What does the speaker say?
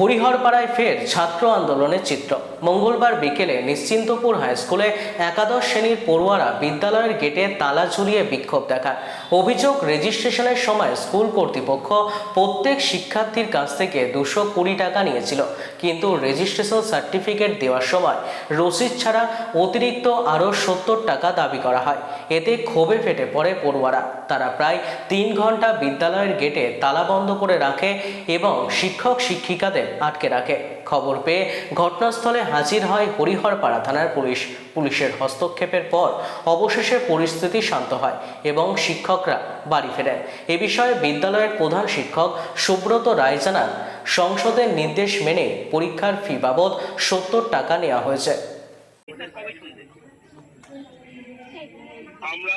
হরিহরপাড়ায় ফের ছাত্র আন্দোলনের চিত্র। মঙ্গলবার বিকেলে নিশ্চিন্তপুর হাই স্কুলে একাদশ শ্রেণির পড়ুয়ারা বিদ্যালয়ের গেটে তালা ঝুলিয়ে বিক্ষোভ দেখায়। অভিযোগ রেজিস্ট্রেশনের সময় স্কুল কর্তৃপক্ষ প্রত্যেক শিক্ষার্থীর কাছ থেকে দুশো কুড়ি টাকা নিয়েছিল, কিন্তু রেজিস্ট্রেশন সার্টিফিকেট দেওয়ার সময় রসিদ ছাড়া অতিরিক্ত আরও সত্তর টাকা দাবি করা হয়। এতে ক্ষোভে ফেটে পড়ে পড়ুয়ারা। তারা প্রায় তিন ঘণ্টা বিদ্যালয়ের গেটে তালা বন্ধ করে রাখে এবং শিক্ষক শিক্ষিকাদের আটকে রাখে। খবর পেয়ে ঘটনাস্থলে হাজির হয় হরিহরপাড়া থানার পুলিশ। পুলিশের হস্তক্ষেপের পর অবশেষে পরিস্থিতি শান্ত হয় এবং শিক্ষকরা বাড়ি ফেরেন। এ বিষয়ে বিদ্যালয়ের প্রধান শিক্ষক সুব্রত রায় জানান, সংসদের নির্দেশ মেনে পরীক্ষার ফি বাবদ সত্তর টাকা নেওয়া হয়েছে। আমরা